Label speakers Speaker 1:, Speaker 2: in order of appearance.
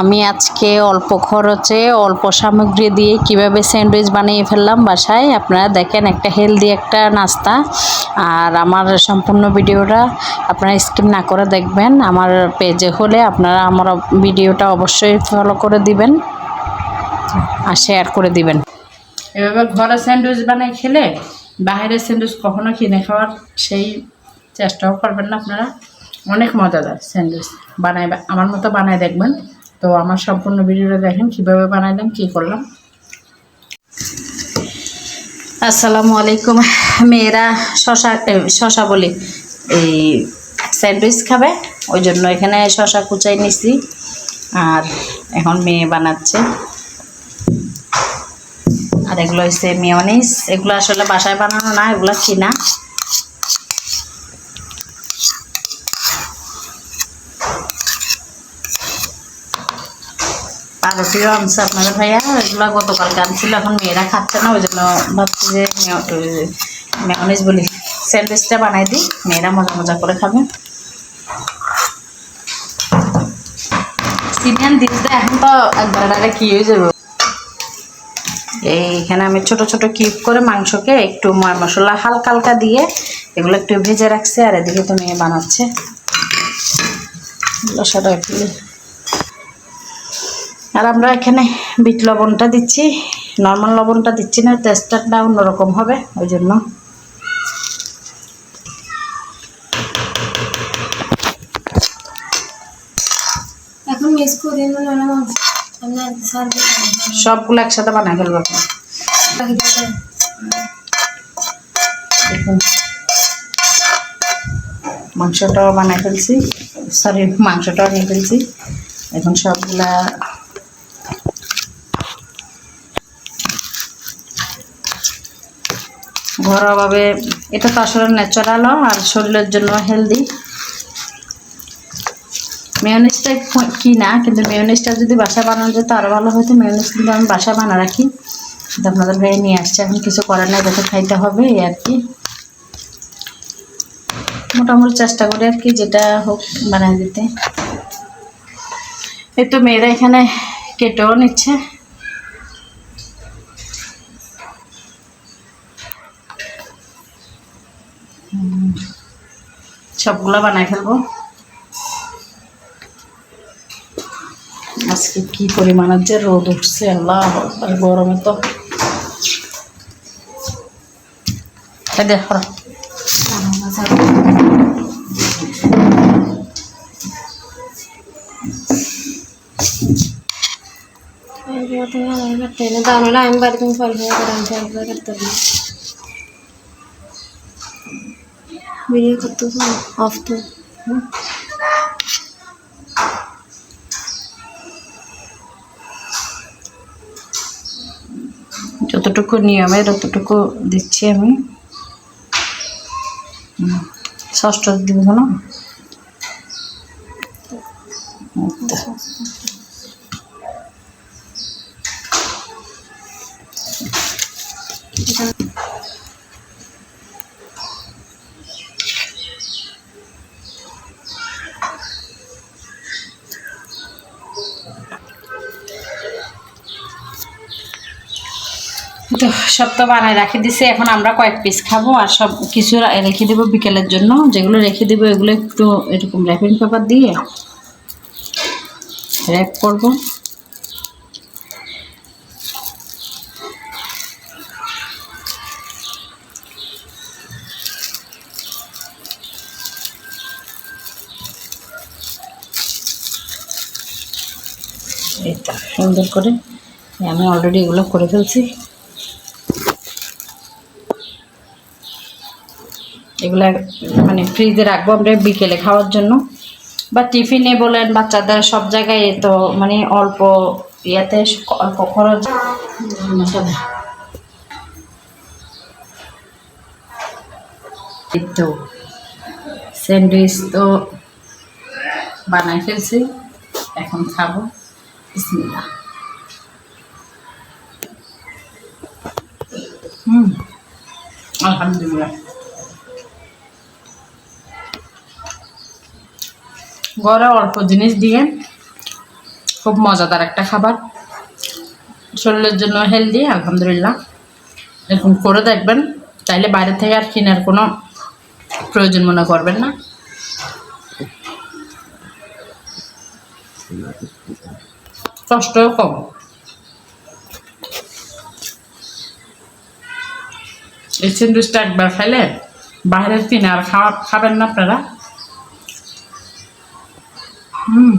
Speaker 1: আমি আজকে অল্প খরচে অল্প সামগ্রী দিয়ে কীভাবে স্যান্ডউইচ বানিয়ে ফেললাম বাসায়, আপনারা দেখেন একটা হেলদি একটা নাস্তা। আর আমার সম্পূর্ণ ভিডিওটা আপনারা স্কিপ না করে দেখবেন। আমার পেজে হলে আপনারা আমার ভিডিওটা অবশ্যই ফলো করে দিবেন আর শেয়ার করে দিবেন।
Speaker 2: এভাবে ঘরে স্যান্ডউইচ বানাই খেলে বাইরের স্যান্ডউইচ কখনো কিনে খাওয়ার সেই চেষ্টাও করবেন না আপনারা। অনেক মজাদার স্যান্ডউইচ। বানাই আমার মতো বানাই দেখবেন। তো আমার সম্পূর্ণ ভিডিওটা দেখেন, কীভাবে বানাইলাম, কী করলাম।
Speaker 1: আসসালামু আলাইকুম। মেয়েরা শশা শশা বলি, এই স্যান্ডউইচ খাবে, ওই জন্য এখানে শশা কুচাই নিছি, আর এখন মেয়ে বানাচ্ছে। আর এগুলো হচ্ছে মিওনিস এগুলো আসলে বাসায় বানানো না, এগুলো কিনা। পাউরুটিও আনছে আপনাদের ভাইয়া এগুলো গতকালকে আনছিল, এখন মেয়েরা খাচ্ছে না ওই জন্য ভাবছি যে মেয়নিজ বলি, স্যান্ডউইচটা বানাই দিই, মেয়েরা মজা মজা করে খাবে। সিনিয়ান দিস এখন তো একবার কি হয়ে যাবে? এইখানে আমি ছোট ছোট কিউব করে মাংসকে একটু ময় মশলা হালকা হালকা দিয়ে এগুলো একটু ভেজে রাখছে, আর এদিকে তো মেয়ে বানাচ্ছে। লসাটা একটু আর আমরা এখানে বিট লবণটা দিচ্ছি। নর্মাল লবণটা দিচ্ছি না টেস্টারটা অন্যরকম হবে ওই জন্য। সবগুলো একসাথে বানাই ফেলব মাংসটাও বানাই ফেলছি সরি মাংসটাও নিয়ে ফেলছি। এখন সবগুলা ঘরোয়াভাবে এটা তো আসলে ন্যাচারালও আর শরীরের জন্য হেলদি মেয়নিজটা কি না কিন্তু মেয়নিজটা যদি বাসা বানানো যেত আরও ভালো হতো। মেয়নিজ কিন্তু আমি বাসা বানা রাখি। কিন্তু আপনাদের ভাই নিয়ে আসছে, এখন কিছু করার নাই যাতে খাইতে হবে এই আর কি। মোটামুটি চেষ্টা করি আর কি, যেটা হোক বানাই দিতে। এই তো মেয়েরা এখানে কেটেও নিচ্ছে। সবগুলা বানাই ফেলব। আজকে কি পরিমাণ আছে রোদ উঠছে, আল্লাহ আর গরমে তো। দেখো
Speaker 3: টেনে দাম আমি বাড়িতে পারব করতে ভিডিও করতে অফ তো
Speaker 1: যতটুকু নিয়মে ততটুকু দিচ্ছি আমি। ষষ্ঠ দিব না? তো। সব তো বানায় রাখি দিছে। এখন আমরা কয়েক পিস খাব আর সব কিছু রেখে দেবো বিকেলের জন্য। যেগুলো রেখে দেবো এগুলো একটু এরকম র্যাপিং পেপার দিয়ে র্যাপ করব। সুন্দর করে আমি অলরেডি এগুলো করে ফেলছি। এগুলো মানে ফ্রিজে রাখব আমরা বিকেলে খাওয়ার জন্য। বা টিফিনে বলেন, বাচ্চাদের সব জায়গায় তো মানে অল্প ইয়েতে অল্প খরচ। তো, স্যান্ডউইচ তো বানাই ফেলছি, এখন খাব। বিসমিল্লাহ। হুম, আলহামদুলিল্লাহ। ঘরে অল্প জিনিস দিয়ে খুব মজাদার একটা খাবার। শরীরের জন্য হেলদি আলহামদুলিল্লাহ। এরকম করে দেখবেন, তাইলে বাইরে থেকে আর কেনার কোনো প্রয়োজন মনে করবেন না। কষ্টও কম। এই স্যান্ডউইচটা একবার খাইলে বাইরের কিনে আর খাওয়া খাবেন না আপনারা। হুম